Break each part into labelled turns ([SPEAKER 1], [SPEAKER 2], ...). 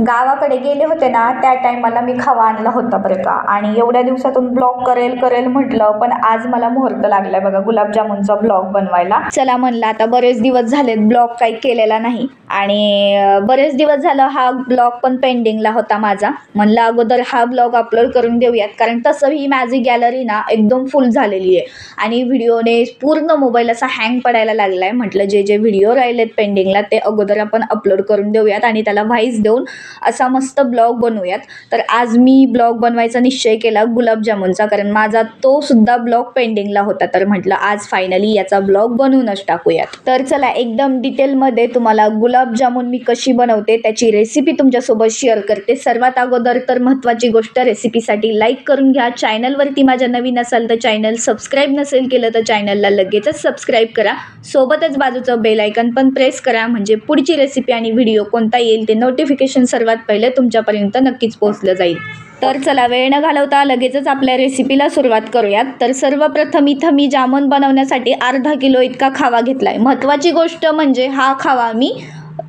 [SPEAKER 1] गावाकडे गेले होते ना त्या टायमाला मी खवा आणला होता बरं का. आणि एवढ्या दिवसातून ब्लॉग करेल करेल म्हटलं पण आज मला मुहूर्त लागलाय बघा गुलाबजामुनचा ब्लॉग बनवायला. चला म्हणलं आता बरेच दिवस झालेत ब्लॉग काही केलेला नाही. आणि बरेच दिवस झालं हा ब्लॉग पण पेंडिंगला होता माझा. म्हणलं अगोदर हा ब्लॉग अपलोड करून देऊयात कारण तसंही माझी गॅलरी ना एकदम फुल झालेली आहे. आणि व्हिडिओने पूर्ण मोबाईल असा हँग पडायला लागला आहे म्हटलं जे जे व्हिडिओ राहिलेत पेंडिंगला ते अगोदर आपण अपलोड करून देऊयात आणि त्याला व्हाईस देऊन असा मस्त ब्लॉग बनवूयात. तर आज मी ब्लॉग बनवायचा निश्चय केला गुलाबजामुनचा कारण माझा तो सुद्धा ब्लॉग पेंडिंगला होता. तर म्हटलं आज फायनली याचा ब्लॉग बनवूनच टाकूयात. तर चला एकदम डिटेलमध्ये तुम्हाला गुलाबजामुन मी कशी बनवते त्याची रेसिपी तुमच्यासोबत शेअर करते. सर्वात अगोदर तर महत्त्वाची गोष्ट रेसिपीसाठी लाईक करून घ्या. चॅनलवरती माझ्या नवीन असाल तर चॅनल सबस्क्राईब नसेल केलं तर चॅनलला लगेचच सबस्क्राईब करा. सोबतच बाजूचं बेल आयकन पण प्रेस करा. म्हणजे पुढची रेसिपी आणि व्हिडिओ कोणता येईल ते नोटिफिकेशन सर्वात पहिले तुमच्यापर्यंत नक्कीच पोहोचलं जाईल. तर चला वेळ न घालवता लगेचच आपल्या रेसिपीला सुरुवात करूयात. तर सर्वप्रथम इथं मी जामून बनवण्यासाठी अर्धा किलो इतका खावा घेतला आहे महत्त्वाची गोष्ट म्हणजे हा खावा मी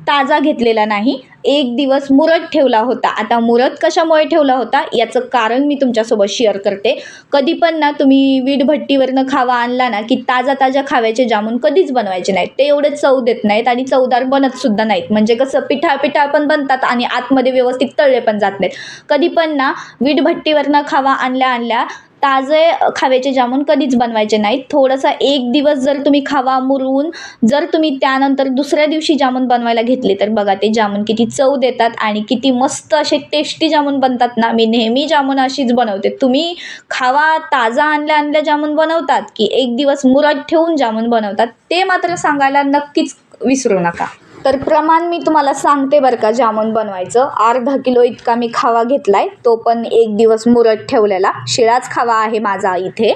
[SPEAKER 1] ताजा घेतलेला नाही. एक दिवस मुरत ठेवला होता. आता मुरत कशामुळे ठेवला होता? याचं कारण मी तुमच्यासोबत शेअर करते. कधी पण ना तुम्ही वीटभट्टीवरनं खावा आणला ना की ताजा ताजा खाव्याचे जामून कधीच बनवायचे नाहीत. ते एवढे चव देत नाहीत आणि चवदार बनत सुद्धा नाहीत. म्हणजे कसं पिठा पिठा पण बनतात आणि आतमध्ये व्यवस्थित तळले पण जात नाहीत. कधी पण ना वीटभट्टीवरनं खावा आणल्या आणल्या ताजे खाव्याचे जामून कधीच बनवायचे नाहीत. थोडंसं एक दिवस जर तुम्ही खावा मुरवून जर तुम्ही त्यानंतर दुसऱ्या दिवशी जामून बनवायला घेतले तर बघा ते जामून किती चव देतात आणि किती मस्त असे टेस्टी जामून बनतात ना. मी नेहमी जामून अशीच बनवते. तुम्ही खावा ताजा आणल्या आणल्या जामून बनवतात की एक दिवस मुरत ठेवून जामून बनवतात ते मात्र सांगायला नक्कीच विसरू नका. तर प्रमाण मी तुम्हाला सांगते बरं का जामून बनवायचं. अर्धा किलो इतका मी खावा घेतला आहे तो पण एक दिवस मुरत ठेवलेला. शिळाच खावा आहे माझा इथे.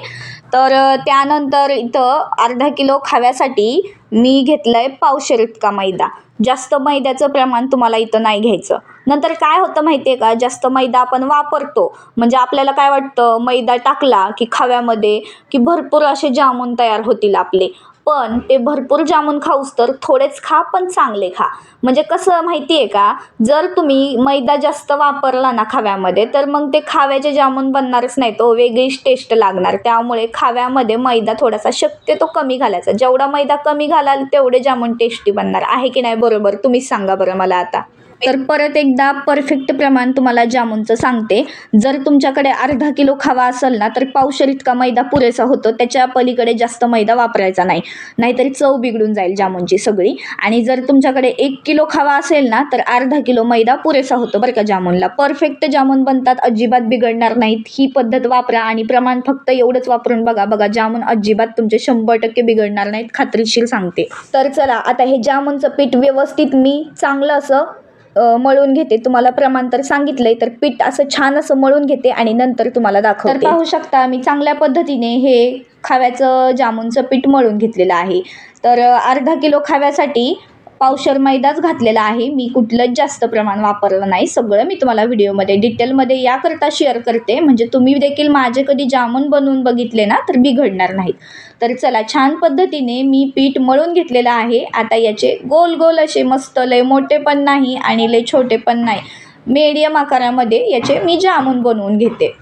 [SPEAKER 1] तर त्यानंतर इथं अर्धा किलो खाव्यासाठी मी घेतलं आहे पावशेर इतका मैदा. जास्त मैद्याचं प्रमाण तुम्हाला इथं नाही घ्यायचं. नंतर काय होतं माहिती आहे का जास्त मैदा आपण वापरतो. म्हणजे आपल्याला काय वाटतं मैदा टाकला की खव्यामध्ये की भरपूर असे जामून तयार होतील आपले. पण ते भरपूर जामून खाऊस तर थोडेच खा पण चांगले खा. म्हणजे कसं माहिती आहे का जर तुम्ही मैदा जास्त वापरला ना खाव्यामध्ये तर मग ते खाव्याचे जामून बनणारच नाही. तो वेगळीच टेस्ट लागणार. त्यामुळे खाव्यामध्ये मैदा थोडासा शक्यतो कमी घालायचा. जेवढा मैदा कमी घालाल तेवढे जामून टेस्टी बनणार. आहे की नाही बरोबर? तुम्हीच सांगा बरं मला आता. तर परत एकदा परफेक्ट प्रमाण तुम्हाला जामूनचं सांगते. जर तुमच्याकडे अर्धा किलो खावा असेल ना तर पावशेर इतका मैदा पुरेसा होतो. त्याच्या पलीकडे जास्त मैदा वापरायचा नाही. नाहीतरी चव बिघडून जाईल जामूनची सगळी. आणि जर तुमच्याकडे एक किलो खावा असेल ना तर अर्धा किलो मैदा पुरेसा होतो बरं का जामूनला. परफेक्ट जामून बनतात अजिबात बिघडणार नाहीत. ही पद्धत वापरा आणि प्रमाण फक्त एवढंच वापरून बघा. बघा जामून अजिबात तुमचे शंभर टक्के बिघडणार नाहीत खात्रीशीर सांगते. तर चला आता हे जामूनचं पीठ व्यवस्थित मी चांगलं असं मळून घेते. तुम्हाला प्रमाण तर सांगितलंय तर पीठ असं छान असं मळून घेते आणि नंतर तुम्हाला दाखवते. तर पाहू शकता मी चांगल्या पद्धतीने हे खाव्याचं जामुनचं पीठ मळून घेतलेलं आहे. तर अर्धा किलो खाव्यासाठी पावशर मैदाच घातलेला आहे. मी कुठलंच जास्त प्रमाण वापरलं नाही. सगळं मी तुम्हाला व्हिडिओमध्ये डिटेलमध्ये याकरता शेअर करते. म्हणजे तुम्ही देखील माझे कधी जामून बनवून बघितले ना तर बिघडणार नाहीत. तर चला छान पद्धतीने मी पीठ मळून घेतलेलं आहे. आता याचे गोल गोल असे मस्त लय मोठे पण नाही आणि लय छोटे पण नाही. मीडियम आकारामध्ये याचे मी जामून बनवून घेते.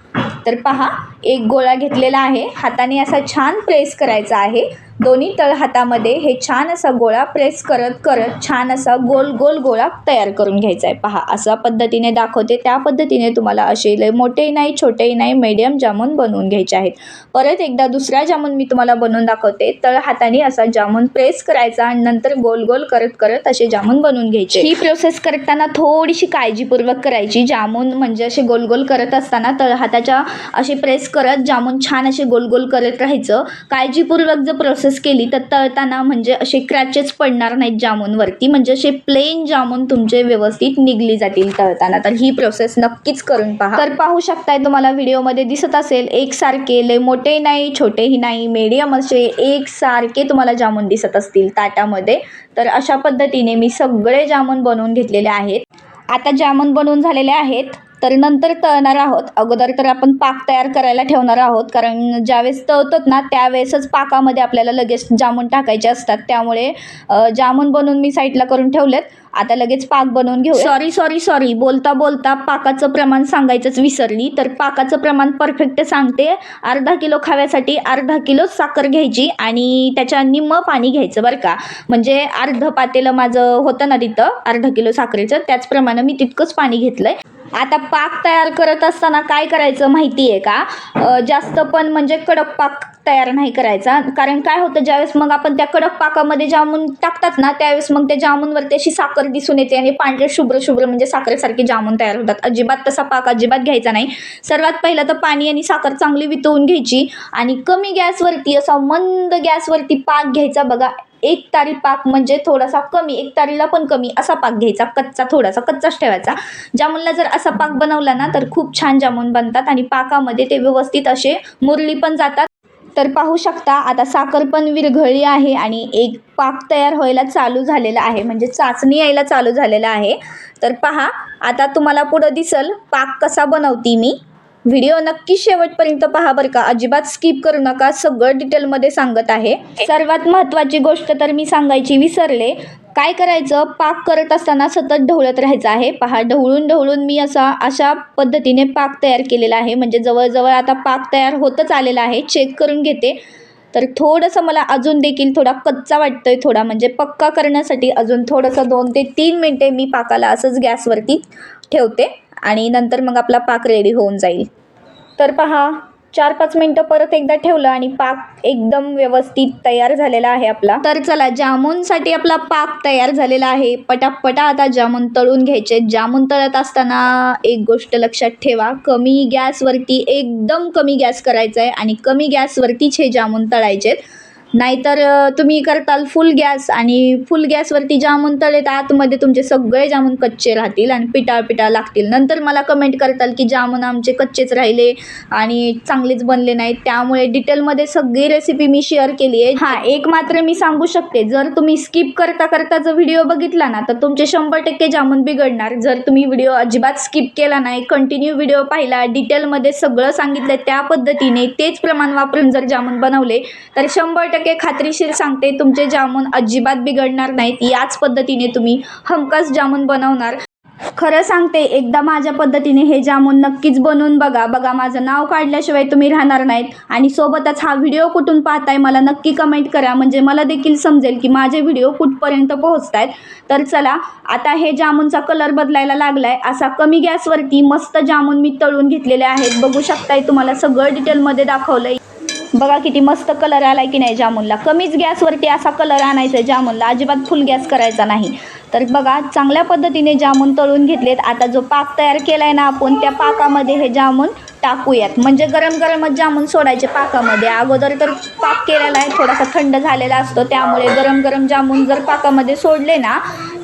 [SPEAKER 1] तर पहा एक गोळा घेतलेला आहे. हाताने असा छान प्रेस करायचा आहे. दोन्ही तळ हातामध्ये हे छान असा गोळा प्रेस करत करत छान असा गोल गोल गोळा तयार करून घ्यायचा आहे. पहा असा पद्धतीने दाखवते त्या पद्धतीने तुम्हाला असे लय मोठेही नाही छोटेही नाही मीडियम जामून बनवून घ्यायचे आहेत. परत एकदा दुसरा जामून मी तुम्हाला बनवून दाखवते. तळ हाताने असा जामून प्रेस करायचा आणि नंतर गोल गोल करत करत असे जामून बनवून घ्यायचे. ही प्रोसेस करताना थोडीशी काळजीपूर्वक करायची. जामून म्हणजे असे गोल गोल करत असताना तळ हाताच्या असे प्रेस करत जामून छान असे गोल गोल करत राहायचं. काळजीपूर्वक जर प्रोसेस केली तर तळताना म्हणजे असे क्रॅचेस पडणार नाहीत जामूनवरती. म्हणजे असे प्लेन जामून तुमचे व्यवस्थित निघली जातील तळताना. तर ही प्रोसेस नक्कीच करून पहा. तर पाहू शकताय तुम्हाला व्हिडिओमध्ये दिसत असेल एकसारखे लय मोठे नाही छोटेही नाही मीडियम असे एकसारखे तुम्हाला जामून दिसत असतील ताटामध्ये. तर अशा पद्धतीने मी सगळे जामून बनवून घेतलेले आहेत. आता जामून बनवून झालेले आहेत. तर नंतर तळणार आहोत. अगोदर तर आपण पाक तयार करायला ठेवणार आहोत. कारण ज्यावेळेस तळतात ना त्यावेळेसच पाकामध्ये आपल्याला लगेच जामून टाकायचे असतात. त्यामुळे जामून बनवून मी साईडला करून ठेवलेत. आता लगेच पाक बनवून घेऊ सॉरी सॉरी सॉरी बोलता बोलता पाकाचं प्रमाण सांगायचंच विसरली. तर पाकाचं प्रमाण परफेक्ट सांगते. अर्धा किलो खाव्यासाठी अर्धा किलो साखर घ्यायची आणि त्याच्या निम्म पाणी घ्यायचं बरं का. म्हणजे अर्ध पातेलं माझं होतं ना तिथं अर्धा किलो साखरेचं. त्याचप्रमाणे मी तितकंच पाणी घेतलं आहे आता पाक तयार करत असताना काय करायचं माहिती आहे का जास्त पण म्हणजे कडक पाक तयार नाही करायचा. कारण काय होतं ज्यावेळेस मग आपण त्या कडक पाकामध्ये जामून टाकतात ना त्यावेळेस मग त्या जामूनवरती अशी साखर दिसून येते आणि पांढरे शुभ्र शुभ्र म्हणजे साखरेसारखे जामून तयार होतात. अजिबात तसा पाक अजिबात घ्यायचा नाही. सर्वात पहिलं तर पाणी आणि साखर चांगली वितळून घ्यायची आणि कमी गॅसवरती असा मंद गॅसवरती पाक घ्यायचा बघा. एक तारी पाक म्हणजे थोडासा कमी एक तारीला पण कमी असा पाक घ्यायचा कच्चा थोडासा कच्चाच ठेवायचा. जामुनला जर असा पाक बनवला ना तर खूप छान जामून बनतात आणि पाकामध्ये ते व्यवस्थित असे मुरली पण जातात. तर पाहू शकता आता साखर पण विरघळली आहे आणि एक पाक तयार व्हायला चालू झालेला आहे म्हणजे चाचणी यायला चालू झालेला आहे. तर पहा आता तुम्हाला पुढं दिसल पाक कसा बनवती मी. व्हिडिओ नक्की शेवटपर्यंत पहा बरं का. अजिबात स्किप करू नका. सगळं डिटेलमध्ये सांगत आहे. सर्वात महत्त्वाची गोष्ट तर मी सांगायची विसरले. काय करायचं? पाक करत असताना सतत ढवळत राहायचं आहे. पहा ढवळून ढवळून मी असा अशा पद्धतीने पाक तयार केलेला आहे. म्हणजे जवळजवळ आता पाक तयार होतच आलेला आहे. चेक करून घेते. तर थोडंसं मला अजून देखील थोडा कच्चा वाटतोय थोडा. म्हणजे पक्का करण्यासाठी अजून थोडंसं दोन ते तीन मिनटे मी पाकाला असंच गॅसवरती ठेवते. आणि नंतर मग आपला पाक रेडी होऊन जाईल. तर पहा चार पाच मिनटं परत एकदा ठेवलं आणि पाक एकदम व्यवस्थित तयार झालेला आहे आपला. तर चला जामूनसाठी आपला पाक तयार झालेला आहे. पटापटा आता जामून तळून घ्यायचे. जामून तळत असताना एक गोष्ट लक्षात ठेवा कमी गॅसवरती एकदम कमी गॅस करायचा आहे आणि कमी गॅसवरतीच हे जामून तळायचे नाहीतर तुम्ही करताल फुल गॅस आणि फुल गॅसवरती जामून तळेत आतमध्ये तुमचे सगळे जामून कच्चे राहतील आणि पिटाळ पिटाळ लागतील. नंतर मला कमेंट करताल की जामून आमचे कच्चेच राहिले आणि चांगलेच बनले नाहीत. त्यामुळे डिटेलमध्ये सगळी रेसिपी मी शेअर केली आहे. हां एक मात्र मी सांगू शकते. जर तुम्ही स्किप करता करता जर व्हिडिओ बघितला ना तर तुमचे शंभर टक्के जामून बिघडणार. जर तुम्ही व्हिडिओ अजिबात स्किप केला नाही कंटिन्यू व्हिडिओ पाहिला डिटेलमध्ये सगळं सांगितलं त्या पद्धतीने तेच प्रमाण वापरून जर जामून बनवले तर शंभर टक्के खात्रीशीर सांगते तुमचे जामून अजिबात बिघडणार नाहीत. याच पद्धतीने तुम्ही हमखास जामून बनवणार. खरं सांगते एकदा माझ्या पद्धतीने हे जामून नक्कीच बनवून बघा. बघा माझं नाव काढल्याशिवाय तुम्ही राहणार नाहीत. आणि सोबतच हा व्हिडिओ कुठून पाहताय मला नक्की कमेंट करा. म्हणजे मला देखील समजेल की माझे व्हिडिओ कुठपर्यंत पोहोचत आहेत तर चला आता हे जामूनचा कलर बदलायला लागलाय. असा कमी गॅसवरती मस्त जामून मी तळून घेतलेले आहेत. बघू शकताय तुम्हाला सगळं डिटेलमध्ये दाखवलंय. बघा किती मस्त कलर आलाय की नाही जामुनला. कमीच गॅसवरती असा कलर आणायचा आहे जामुनला. अजिबात फुल गॅस करायचा नाही. तर बघा चांगल्या पद्धतीने जामून तळून घेतलेत. आता जो पाक तयार केला आहे ना आपण त्या पाकामध्ये हे जामून टाकूयात. म्हणजे गरम गरमच जामून सोडायचे पाकामध्ये. अगोदर तर पाक केलेला आहे थोडासा थंड झालेला असतो. त्यामुळे गरम गरम जामून जर पाकामध्ये सोडले ना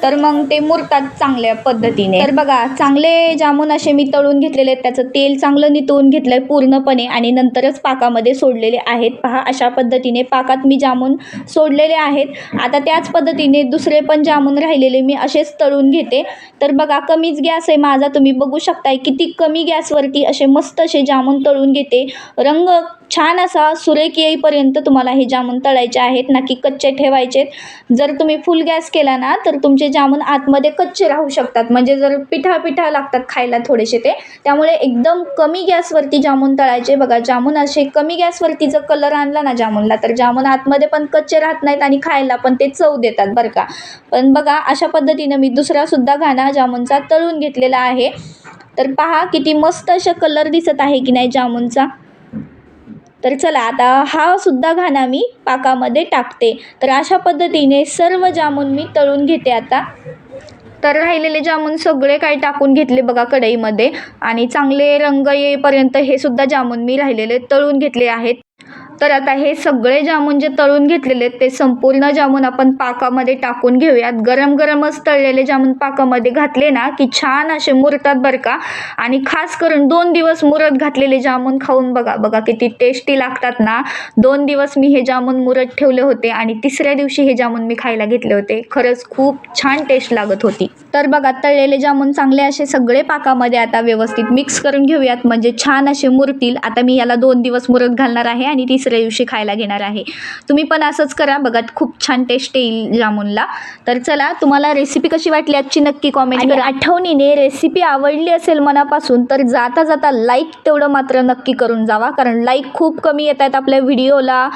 [SPEAKER 1] तर मग ते मुरतात चांगल्या पद्धतीने. तर बघा चांगले जामून असे मी तळून घेतलेले आहेत. त्याचं तेल चांगलं नितळून घेतलंय पूर्णपणे आणि नंतरच पाकामध्ये सोडलेले आहेत. पहा अशा पद्धतीने पाकात मी जामून सोडलेले आहेत. आता त्याच पद्धतीने दुसरे पण जामून राहिलेले मी असेच तळून घेते. तर बघा कमीच गॅस आहे माझा. तुम्ही बघू शकताय किती कमी गॅसवरती असे मस्त असे जामून तळून घेते. रंग छान असा सुरेख येईपर्यंत तुम्हाला हे जामून तळायचे आहेत ना की कच्चे ठेवायचे जर तुम्ही फुल गॅस केला ना तर तुमचे जामून आतमध्ये कच्चे राहू शकतात. म्हणजे जर पिठा पिठा लागतात खायला थोडेसे ते त्यामुळे एकदम कमी गॅसवरती जामून तळायचे. बघा जामून असे कमी गॅसवरती जर कलर आणला ना जामूनला तर जामून आतमध्ये पण कच्चे राहत नाहीत आणि खायला पण ते चव देतात बरं का. पण बघा अशा पद्धतीनं मी दुसरासुद्धा घाणा जामूनचा तळून घेतलेला आहे. तर पहा किती मस्त अशा कलर दिसत आहे की नाही जामूनचा. तर चला आता हा सुद्धा घाणा मी पाकामध्ये टाकते. तर अशा पद्धतीने सर्व जामून मी तळून घेते आता. तर राहिलेले जामून सगळे काही टाकून घेतले बघा कढईमध्ये. आणि चांगले रंग येईपर्यंत हे सुद्धा जामून मी राहिलेले तळून घेतले आहेत. तर आता हे सगळे जामून जे तळून घेतलेले आहेत ते संपूर्ण जामून आपण पाकामध्ये टाकून घेऊयात. गरम गरमच तळलेले जामून पाकामध्ये घातले ना की छान असे मुरतात बरं का. आणि खास करून दोन दिवस मुरत घातलेले जामून खाऊन बघा बघा किती टेस्टी लागतात ना. दोन दिवस मी हे जामून मुरत ठेवले होते आणि तिसऱ्या दिवशी हे जामून मी खायला घेतले होते. खरंच खूप छान टेस्ट लागत होती. तर बघा तळलेले जामून चांगले असे सगळे पाकामध्ये आता व्यवस्थित मिक्स करून घेऊयात. म्हणजे छान असे मुरतील. आता मी याला दोन दिवस मुरत घालणार आहे आणि तिसऱ्या दिवशी खायला घेणार आहे. तुम्ही पण असंच करा. बघा खूप छान टेस्ट येईल जामूनला. तर चला तुम्हाला रेसिपी कशी वाटली आजची नक्की कॉमेंट करा. आठवणीने रेसिपी आवडली असेल मनापासून तर जाता जाता लाईक तेवढं मात्र नक्की करून जावा. कारण लाईक खूप कमी येत आहेत आपल्या व्हिडिओला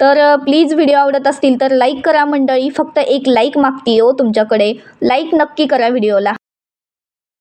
[SPEAKER 1] तर प्लीज व्हिडिओ आवडत असतील तर लाईक करा मंडळी. फक्त एक लाईक मागते हो तुमच्याकडे. लाईक नक्की करा व्हिडिओला